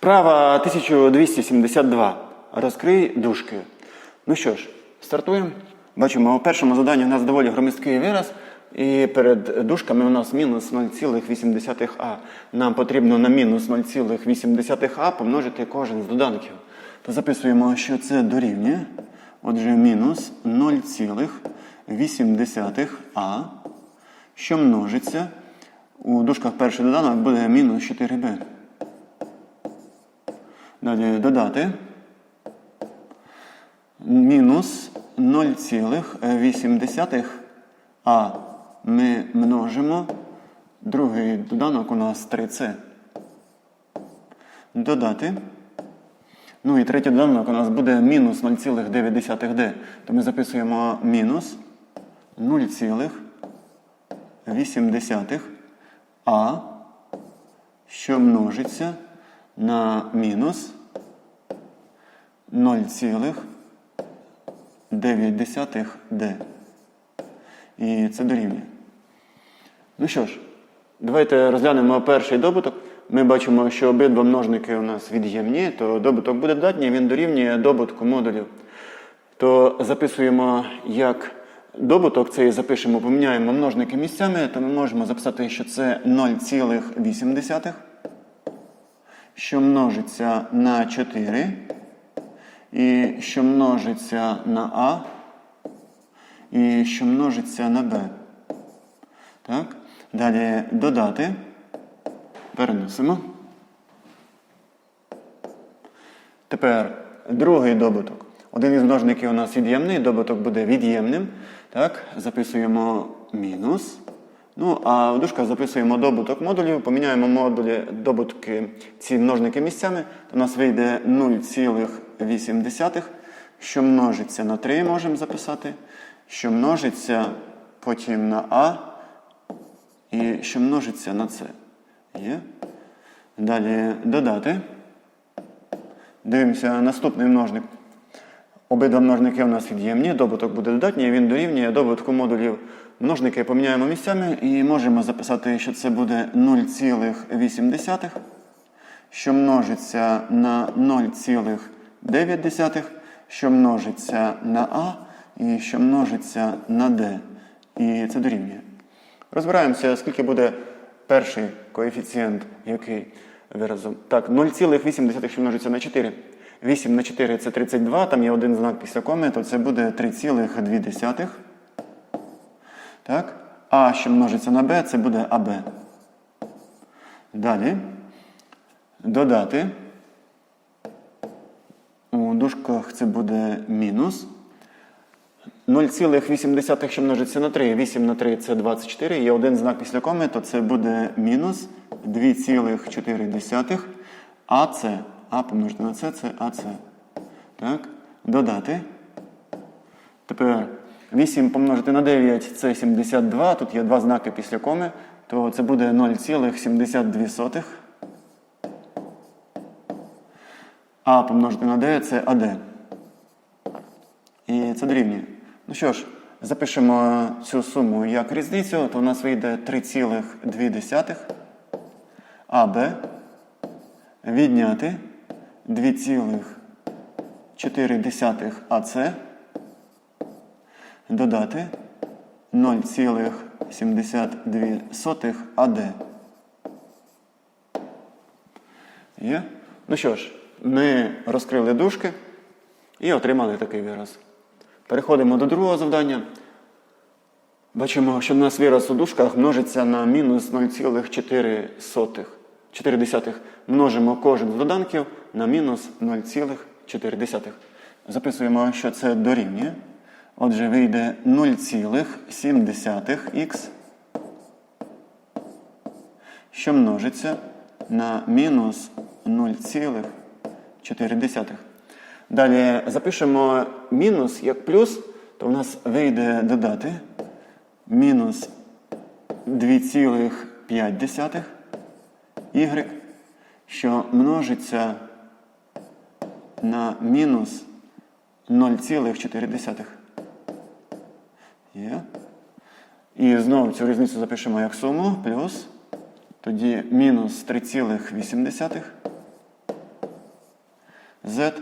Вправа 1272. Розкрий дужки. Ну що ж, стартуємо. Бачимо, у першому заданні у нас доволі громісткий вираз. І перед дужками у нас мінус 0,8а. Нам потрібно на мінус 0,8а помножити кожен з доданків. То записуємо, що це дорівнює. Отже, мінус 0,8а, що множиться. У дужках перший доданок буде мінус 4b. Далі додати мінус 0,8, а ми множимо. Другий доданок у нас 3c. Додати. Ну і третій доданок у нас буде мінус 0,9d. То ми записуємо мінус 0,8 а, що множиться на мінус 0,9d. І це дорівнює. Ну що ж, давайте розглянемо перший добуток. Ми бачимо, що обидва множники у нас від'ємні, то добуток буде додатній, він дорівнює добутку модулів. То записуємо як добуток, цей запишемо, поміняємо множники місцями, то ми можемо записати, що це 0,8, що множиться на 4, і що множиться на А, і що множиться на Б. Так? Далі додати. Переносимо. Тепер другий добуток. Один із множників у нас від'ємний, добуток буде від'ємним. Так, Записуємо мінус. Ну, а в дужках записуємо добуток модулів, поміняємо модулі добутки ці множники місцями, то у нас вийде 0,8, що множиться на 3, можемо записати, що множиться потім на А і що множиться на С. Є. Далі додати. Дивимося наступний множник. Обидва множники у нас від'ємні, добуток буде додатній, він дорівнює добутку модулів. Множники поміняємо місцями і можемо записати, що це буде 0,8, що множиться на 0,9, що множиться на А і що множиться на Д. І це дорівнює. Розбираємося, скільки буде перший коефіцієнт, який виразом. Так, 0,8, що множиться на 4. 8 на 4 це 32, там є один знак після коми, то це буде 3,2. Так? А що множиться на b, це буде АБ. Далі. Додати. У дужках це буде мінус. 0,8, що множиться на 3. 8 на 3 це 24. Є один знак після коми, то це буде мінус 2,4. АЦ. А помножити на С це АЦ. Так. Додати. Тепер 8 помножити на 9 це 72. Тут є два знаки після коми, то це буде 0,72. А помножити на 9 це АД. І це дорівнює. Ну що ж, запишемо цю суму як різницю, то у нас вийде 3,2 АБ відняти 2,4 АЦ додати 0,72 АД. Є? Ну що ж, ми розкрили дужки і отримали такий вираз. Переходимо до другого завдання. Бачимо, що в нас вираз у дужках множиться на мінус 0,4. 4. Множимо кожен з доданків на мінус 0,4. Записуємо, що це дорівнює. Отже, вийде 0,7х, що множиться на мінус 0,4. Далі запишемо мінус як плюс, то в нас вийде додати мінус 2,5 y, що множиться на мінус 0,4. Є. І знову цю різницю запишемо як суму, плюс. Тоді мінус 3,8 z,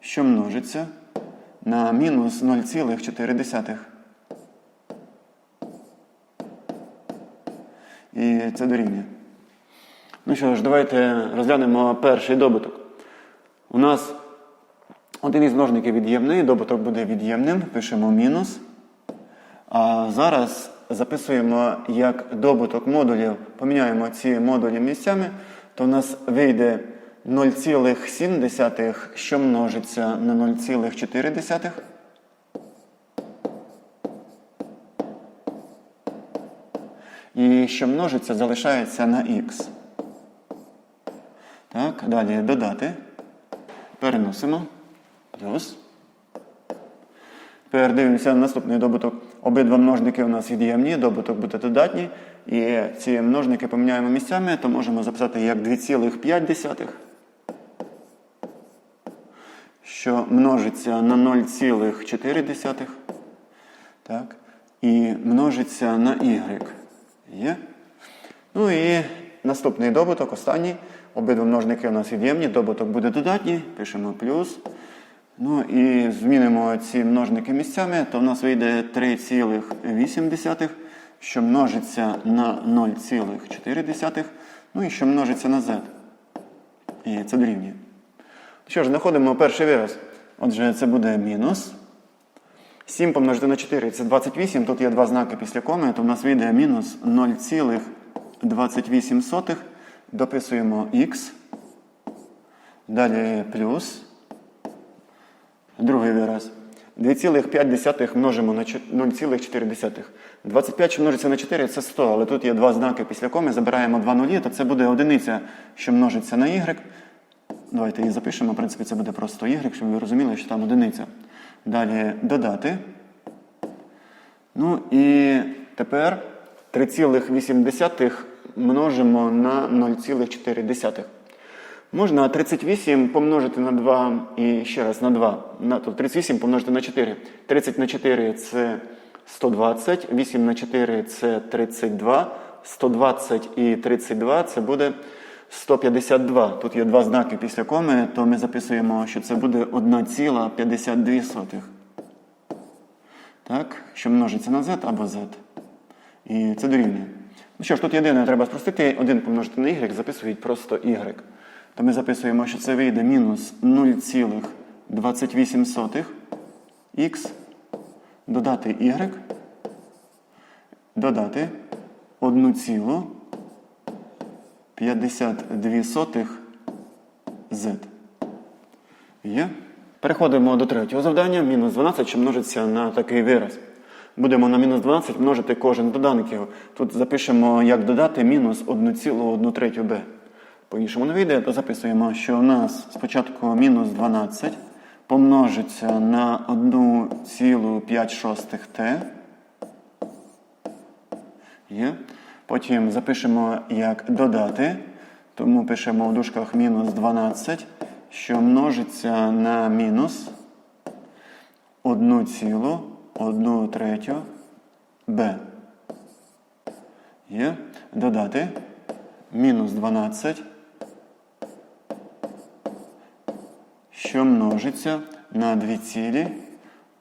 що множиться на мінус 0,4. І це дорівнює. Ну що ж, давайте розглянемо перший добуток. У нас один із множників від'ємний, добуток буде від'ємним, пишемо мінус. А зараз записуємо як добуток модулів, поміняємо ці модулі місцями, то в нас вийде 0,7, що множиться на 0,4. І що множиться, залишається на х. Так, далі додати. Переносимо. Плюс. Тепер дивимося на наступний добуток. Обидва множники у нас від'ємні, добуток буде додатній. І ці множники поміняємо місцями, то можемо записати як 2,5, що множиться на 0,4. Так. І множиться на y. Є. Ну і наступний добуток, останній. Обидва множники у нас від'ємні, добуток буде додатній, пишемо плюс. Ну і змінимо ці множники місцями, то в нас вийде 3,8, що множиться на 0,4, ну і що множиться на z. І це дорівнює. Що ж, знаходимо перший вираз. Отже, це буде мінус. 7 помножити на 4 це 28. Тут є два знаки після коми, то в нас вийде мінус 0,28. Дописуємо х. Далі плюс. Другий вираз. 2,5 множимо на 0,4. 25, що множиться на 4, це 100, але тут є два знаки після коми, забираємо два нулі, то це буде одиниця, що множиться на y. Давайте її запишемо, в принципі, це буде просто y, щоб ви розуміли, що там одиниця. Далі додати. Ну і тепер 3,8 множимо на 0,4. Можна 38 помножити на 2 і ще раз на 2. На, то 38 помножити на 4. 30 на 4 це 120, 8 на 4 це 32, 120 і 32 це буде 152. Тут є два знаки після коми, то ми записуємо, що це буде 1,52. Так, що множиться на z або z. І це дорівнює. Ну що ж, тут єдине треба спростити, 1 помножити на y, записують просто y. То ми записуємо, що це вийде мінус 0,28 х, додати y, додати 1,52 z. Є? Переходимо до третього завдання. Мінус 12, що множиться на такий вираз. Будемо на мінус 12 множити кожен доданків. Тут запишемо, як додати мінус 1,1 третю b. По-іншому не вийде, то записуємо, що у нас спочатку мінус 12 помножиться на 1,5 t. Є. Потім запишемо, як додати. Тому пишемо в дужках мінус 12, що множиться на мінус 1,1 третю b. Є. Додати мінус 12. Що множиться на 2 цілі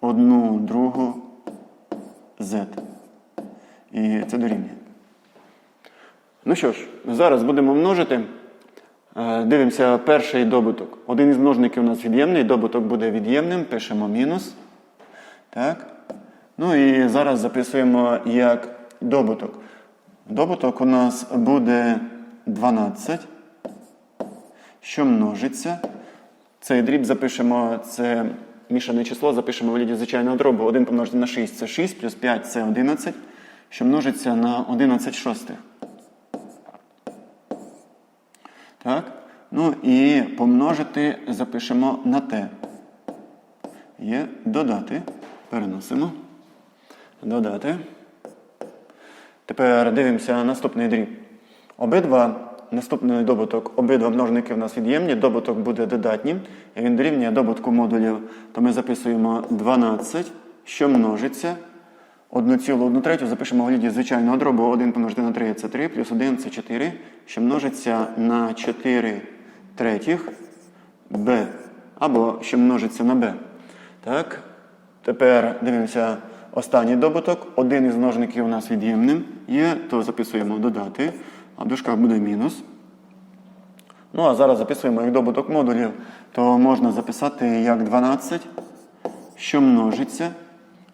1 другу z. І це дорівнює. Ну що ж, зараз будемо множити. Е, Дивимося перший добуток. Один із множників у нас від'ємний, добуток буде від'ємним, пишемо мінус. Так. Ну і зараз записуємо як добуток. Добуток у нас буде 12, що множиться. Цей дріб запишемо, це мішане число, запишемо в вигляді звичайного дробу. 1 помножити на 6 це 6, плюс 5 це 11, що множиться на 11 шостих. Так? Ну і помножити запишемо на t. Є додати. Переносимо. Додати. Тепер дивимося наступний дріб. Обидва Наступний добуток. Обидва множники в нас від'ємні, добуток буде додатнім. І він дорівнює добутку модулів. То ми записуємо 12, що множиться. 1,1 третю запишемо в вигляді звичайного дробу. 1 помножити на 3 це 3, плюс 1 це 4, що множиться на 4 третіх. b. Або що множиться на b. Так. Тепер дивимося останній добуток. Один із множників у нас від'ємним є, то записуємо додати, а в дужках буде мінус. Ну, а зараз записуємо як добуток модулів, то можна записати як 12, що множиться.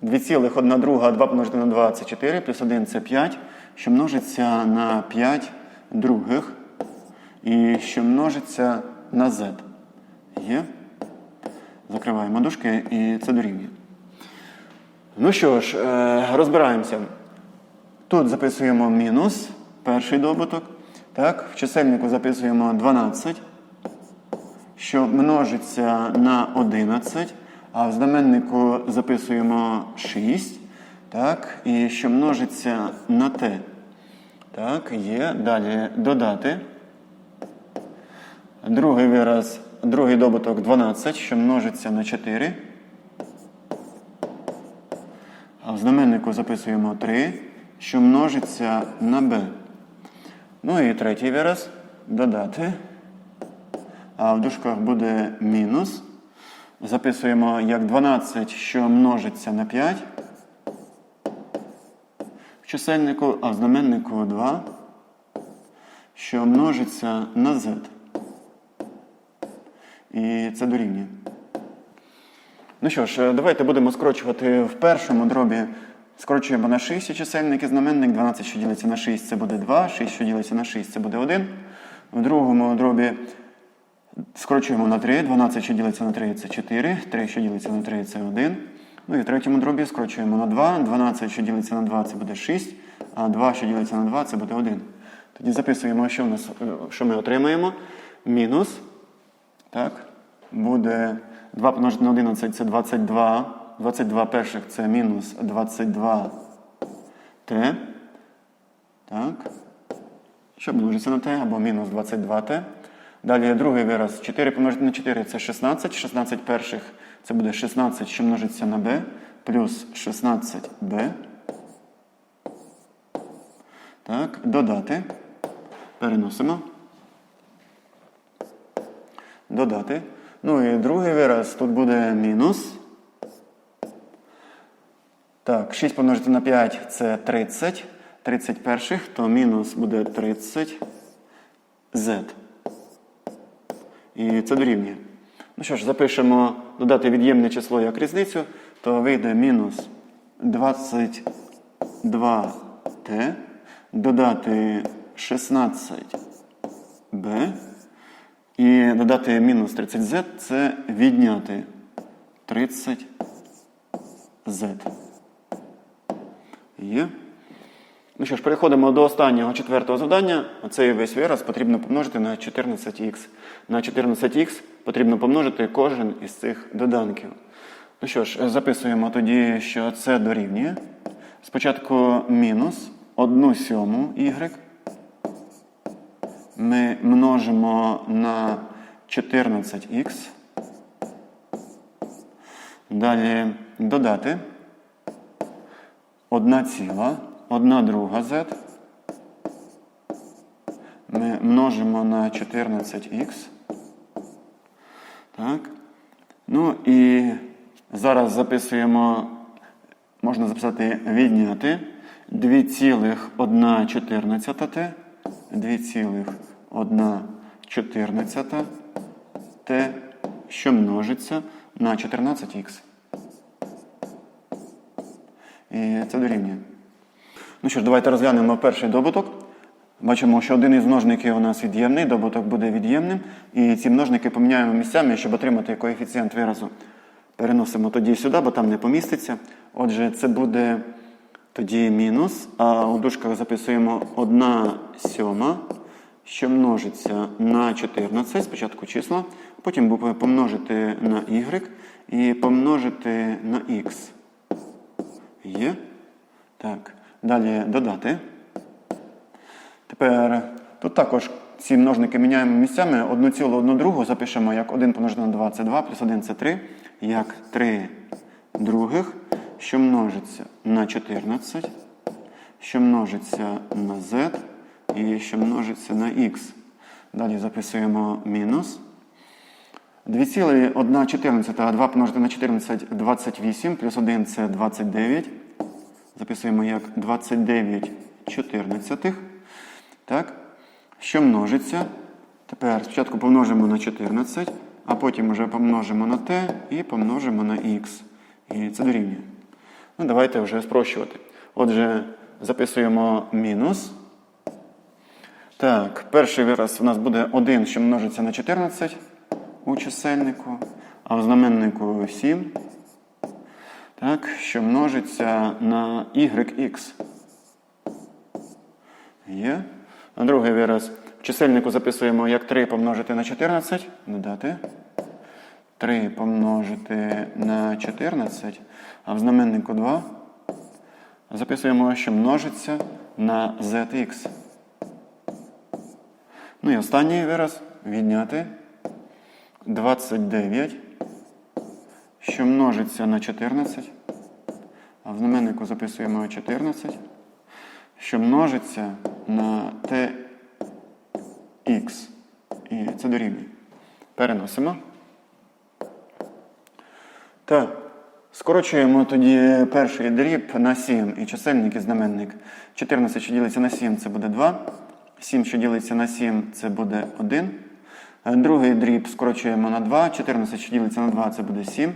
2,1 друга, 2 помножити на 2 це 4, плюс 1 це 5, що множиться на 5 других. І що множиться на z. Є. Закриваємо дужки і це дорівнює. Ну що ж, е, розбираємося. Тут записуємо мінус, перший добуток. Так, в чисельнику записуємо 12, що множиться на 11, а в знаменнику записуємо 6. Так, і що множиться на t. Так, є. Далі додати. Другий вираз, другий добуток 12, що множиться на 4. А в знаменнику записуємо 3, що множиться на b. Ну і третій вираз додати. А в дужках буде мінус. Записуємо як 12, що множиться на 5. В чисельнику, а в знаменнику 2, що множиться на z. І це дорівнює. Ну що ж, давайте будемо скорочувати в першому дробі. Скорочуємо на 6 чисельник і знаменник. 12, що ділиться на 6, це буде 2. 6, що ділиться на 6, це буде 1. В другому дробі скорочуємо на 3. 12, що ділиться на 3, це 4. 3, що ділиться на 3, це 1. Ну і в третьому дробі скорочуємо на 2. 12, що ділиться на 2, це буде 6. А 2, що ділиться на 2, це буде 1. Тоді записуємо, що, в нас, е, що ми отримаємо. Мінус. Так, буде 2 помножити на 11 це 22. 22 перших це мінус 22 t. Так. Що множиться на t або мінус 22 t. Далі другий вираз 4 помножити на 4 це 16. 16 перших це буде 16, що множиться на b, плюс 16b. Так, додати. Переносимо. Додати. Ну і другий вираз тут буде мінус. Так, 6 помножити на 5 це 30. 30 перших, то мінус буде 30 z. І це дорівнює. Ну що ж, запишемо додати від'ємне число як різницю, то вийде мінус 22t, додати 16b. І додати мінус 30z це відняти 30z. Є. Ну що ж, переходимо до останнього четвертого завдання. Оцей весь вираз потрібно помножити на 14х. На 14х потрібно помножити кожен із цих доданків. Ну що ж, записуємо тоді, що це дорівнює. Спочатку мінус 1 сьому y. Ми множимо на 14х. Далі додати 1 ціла, 1 друга z. Ми множимо на 14х. Так. Ну і зараз записуємо, можна записати відняти 2,114t. 2,114 t, що множиться на 14х. І це дорівнює. Ну що ж, давайте розглянемо перший добуток. Бачимо, що один із множників у нас від'ємний, добуток буде від'ємним. І ці множники поміняємо місцями, щоб отримати коефіцієнт виразу. Переносимо тоді сюди, бо там не поміститься. Отже, це буде тоді мінус, а у дужках записуємо 1 сьома, що множиться на 14, спочатку числа, потім помножити на y і помножити на x. Є. Так. Далі додати. Тепер тут також ці множники міняємо місцями. 1 цілу, 1 другу запишемо як 1 помножити на 2 це 2, плюс 1 це 3, як 3 других, що множиться на 14, що множиться на z і що множиться на x. Далі записуємо мінус. 2,114, а 2 помножити на 14 – 28, плюс 1 – це 29. Записуємо як 29 чотирнадцятих. Так? Що множиться? Тепер спочатку помножимо на 14, а потім вже помножимо на t і помножимо на x. І це дорівнює. Ну, давайте вже спрощувати. Отже, записуємо мінус. Так, перший вираз у нас буде 1, що множиться на 14 у чисельнику, а в знаменнику 7, так, що множиться на YX. Є. А другий вираз в чисельнику записуємо як 3 помножити на 14. Додати. 3 помножити на 14, а в знаменнику 2 записуємо, що множиться на ZX. Ну і останній вираз відняти 29, що множиться на 14, а в знаменнику записуємо 14, що множиться на TX. І це дорівнює. Переносимо. Так. Скорочуємо тоді перший дріб на 7 і чисельник і знаменник. 14, що ділиться на 7, це буде 2. 7, що ділиться на 7, це буде 1. Е, Другий дріб скорочуємо на 2. 14, що ділиться на 2, це буде 7.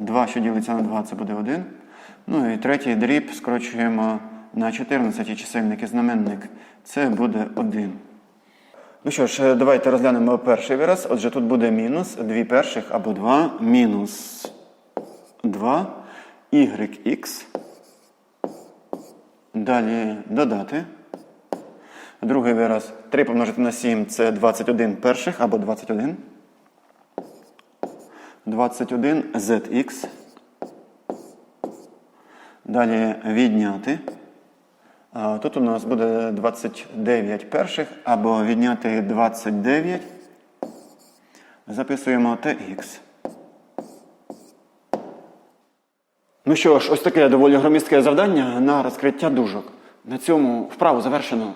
2, що ділиться на 2, це буде 1. Ну і третій дріб скорочуємо на 14 і чисельник і знаменник. Це буде 1. Ну що ж, е, давайте розглянемо перший вираз. Отже, тут буде мінус 2 перших або 2 мінус 2 YX. Далі додати. Другий вираз 3 помножити на 7 це 21 перших або 21. 21 ZX. Далі відняти. Тут у нас буде 29 перших або відняти 29. Записуємо TX. Ну що ж, ось таке доволі громістке завдання на розкриття дужок. На цьому вправу завершено.